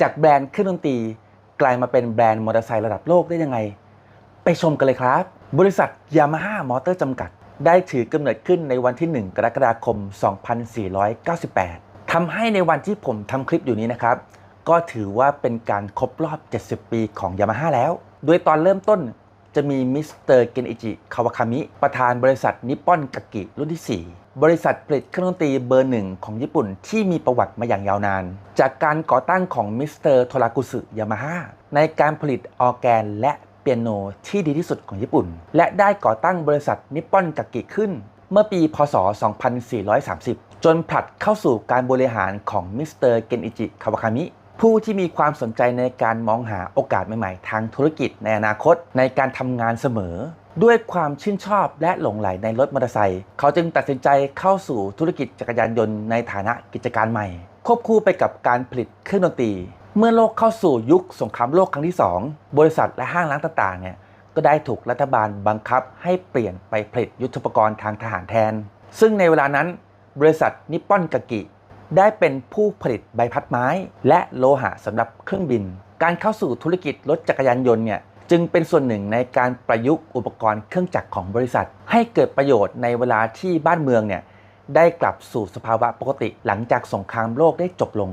จากแบรนด์เครื่องดนตรีกลายมาเป็นแบรนด์มอเตอร์ไซค์ระดับโลกได้ยังไง ไปชมกันเลยครับ บริษัทยามาฮ่ามอเตอร์จำกัด ได้ถือกำเนิดขึ้นในวันที่ 1 กรกฎาคม 2498 ทำให้ในวันที่ผมทำคลิปอยู่นี้นะครับ ก็ถือว่าเป็นการครบรอบ 70 ปีของยามาฮ่าแล้ว โดยตอนเริ่มต้น จะมีมิสเตอร์เกนอิจิคาวาคามิ ประธานบริษัทนิปปอนกากิรุ่นที่ 4บริษัทผลิตเครื่องดนตรีเบอร์หนึ่งของญี่ปุ่นที่มีประวัติมาอย่างยาวนาน จากการก่อตั้งของมิสเตอร์โทรากุสึยามาฮ่าในการผลิตออแกนและเปียโนที่ดีที่สุดของญี่ปุ่น และได้ก่อตั้งบริษัทนิปปอนกากิขึ้น เมื่อปี พศ 2430 จนผลัดเข้าสู่การบริหารของมิสเตอร์เกนอิจิคาวาคามิ ผู้ที่มีความสนใจในการมองหาโอกาสใหม่ๆ ทางธุรกิจในอนาคตในการทำงานเสมอ ด้วยความชื่นชอบและหลงไหลในรถมอเตอร์ไซค์เขาจึงตัดสินใจเข้าสู่ธุรกิจจักรยานยนต์ในฐานะกิจการใหม่ ควบคู่ไปกับการผลิตเครื่องดนตรี เมื่อโลกเข้าสู่ยุคสงครามโลกครั้งที่ 2 บริษัทและห้างร้านต่างๆเนี่ยก็ได้ถูกรัฐบาลบังคับให้เปลี่ยนไปผลิตยุทโธปกรณ์ทางทหารแทน ซึ่งในเวลานั้น บริษัทนิปปอนกากิ ได้เป็นผู้ผลิตใบพัดไม้ และโลหะสำหรับเครื่องบิน การเข้าสู่ธุรกิจรถจักรยานยนต์เนี่ยจึงเป็นส่วนหนึ่งในการประยุกต์อุปกรณ์เครื่องจักรของบริษัท ให้เกิดประโยชน์ในเวลาที่บ้านเมืองเนี่ยได้กลับสู่สภาวะปกติหลังจากสงครามโลกได้จบลง